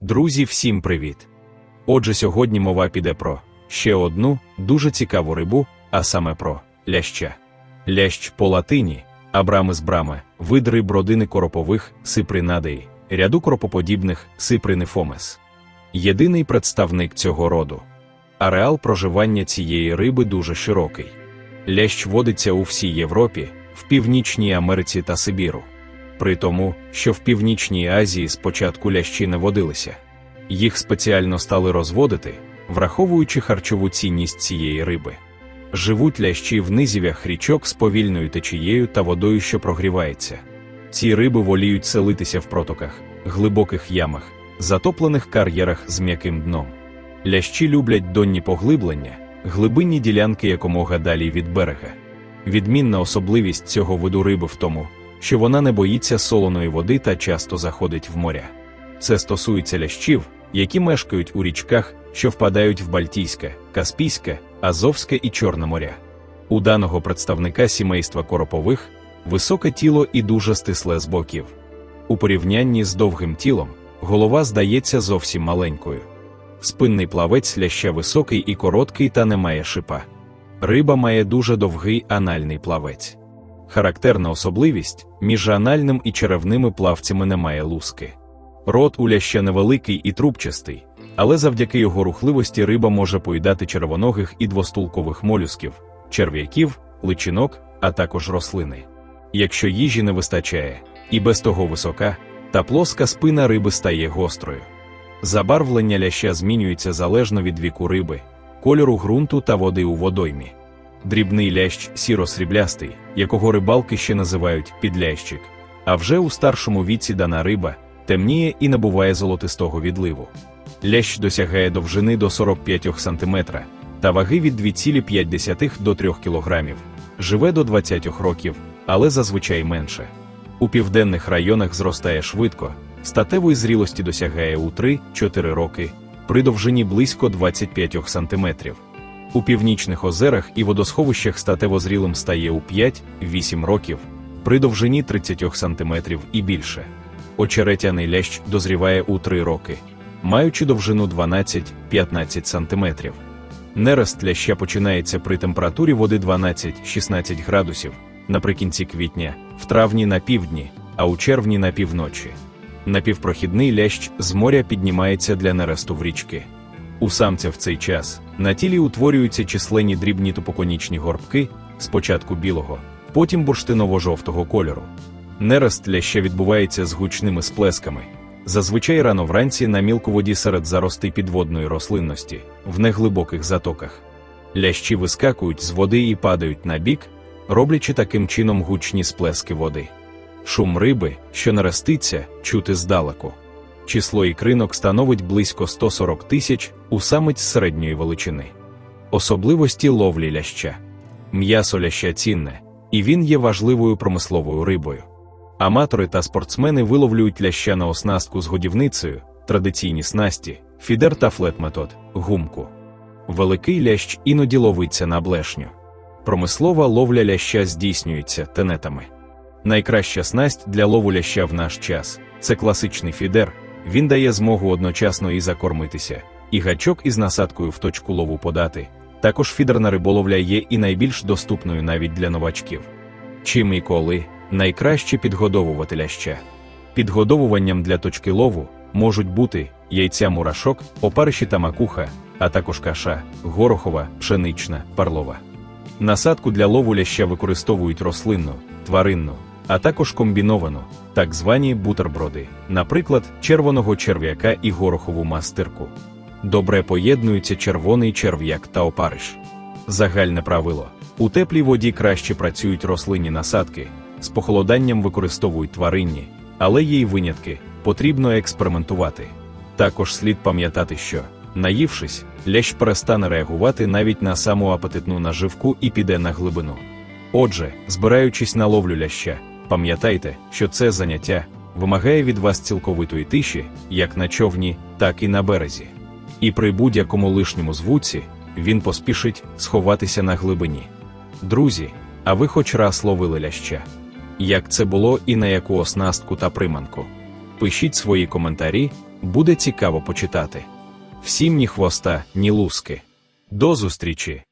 Друзі, всім привіт! Отже, сьогодні мова піде про ще одну дуже цікаву рибу, а саме про ляща. Лящ по латині, абрамис браме, вид риб родини коропових сипринадеї, ряду коропоподібних сипринифомес. Єдиний представник цього роду. Ареал проживання цієї риби дуже широкий. Лящ водиться у всій Європі, в Північній Америці та Сибіру. При тому, що в Північній Азії спочатку лящі не водилися. Їх спеціально стали розводити, враховуючи харчову цінність цієї риби. Живуть лящі в низів'ях річок з повільною течією та водою, що прогрівається. Ці риби воліють селитися в протоках, глибоких ямах, затоплених кар'єрах з м'яким дном. Лящі люблять донні поглиблення, глибинні ділянки якомога далі від берега. Відмінна особливість цього виду риби в тому, що вона не боїться солоної води та часто заходить в моря. Це стосується лящів, які мешкають у річках, що впадають в Бальтійське, Каспійське, Азовське і Чорне моря. У даного представника сімейства коропових високе тіло і дуже стисле з боків. У порівнянні з довгим тілом голова здається зовсім маленькою. Спинний плавець ляща високий і короткий та не має шипа. Риба має дуже довгий анальний плавець. Характерна особливість між анальним і черевними плавцями немає луски. Рот у ляща невеликий і трубчастий, але завдяки його рухливості риба може поїдати червоногих і двостулкових молюсків, черв'яків, личинок, а також рослини. Якщо їжі не вистачає, і без того висока, та плоска спина риби стає гострою. Забарвлення ляща змінюється залежно від віку риби, кольору ґрунту та води у водоймі. Дрібний лящ сіро-сріблястий, якого рибалки ще називають підлящик, а вже у старшому віці дана риба темніє і набуває золотистого відливу. Лящ досягає довжини до 45 см та ваги від 2,5 до 3 кг, живе до 20 років, але зазвичай менше. У південних районах зростає швидко, статевої зрілості досягає у 3-4 роки, при довжині близько 25 см. У північних озерах і водосховищах статево зрілим стає у 5-8 років, при довжині 30 см і більше. Очеретяний лящ дозріває у 3 роки, маючи довжину 12-15 см. Нерест ляща починається при температурі води 12-16 градусів наприкінці квітня, в травні на півдні, а у червні на півночі. Напівпрохідний лящ з моря піднімається для нересту в річки. У самця в цей час на тілі утворюються численні дрібні топоконічні горбки, спочатку білого, потім бурштиново-жовтого кольору. Нерест ляща відбувається з гучними сплесками, зазвичай рано вранці на мілководі серед зарости підводної рослинності, в неглибоких затоках. Лящі вискакують з води і падають на бік, роблячи таким чином гучні сплески води. Шум риби, що нароститься, чути здалеку. Число ікринок становить близько 140 тисяч у самець середньої величини. Особливості ловлі ляща. М'ясо ляща цінне, і він є важливою промисловою рибою. Аматори та спортсмени виловлюють ляща на оснастку з годівницею, традиційні снасті, фідер та флет-метод, гумку. Великий лящ іноді ловиться на блешню. Промислова ловля ляща здійснюється тенетами. Найкраща снасть для лову ляща в наш час це класичний фідер. Він дає змогу одночасно і закормитися, і гачок із насадкою в точку лову подати. Також фідерна риболовля є і найбільш доступною навіть для новачків. Чим і коли найкраще підгодовувати ляща. Підгодовуванням для точки лову можуть бути яйця мурашок, опариші та макуха, а також каша, горохова, пшенична, парлова. Насадку для лову ляща використовують рослинну, тваринну, а також комбіновану, так звані бутерброди, наприклад, червоного черв'яка і горохову мастирку. Добре поєднуються червоний черв'як та опариш. Загальне правило: у теплій воді краще працюють рослинні насадки, з похолоданням використовують тваринні, але є й винятки, потрібно експериментувати. Також слід пам'ятати, що, наївшись, лящ перестане реагувати навіть на саму апетитну наживку і піде на глибину. Отже, збираючись на ловлю ляща, пам'ятайте, що це заняття вимагає від вас цілковитої тиші, як на човні, так і на березі. І при будь-якому лишньому звуці він поспішить сховатися на глибині. Друзі, а ви хоч раз ловили ляща? Як це було і на яку оснастку та приманку? Пишіть свої коментарі, буде цікаво почитати. Всім ні хвоста, ні луски. До зустрічі!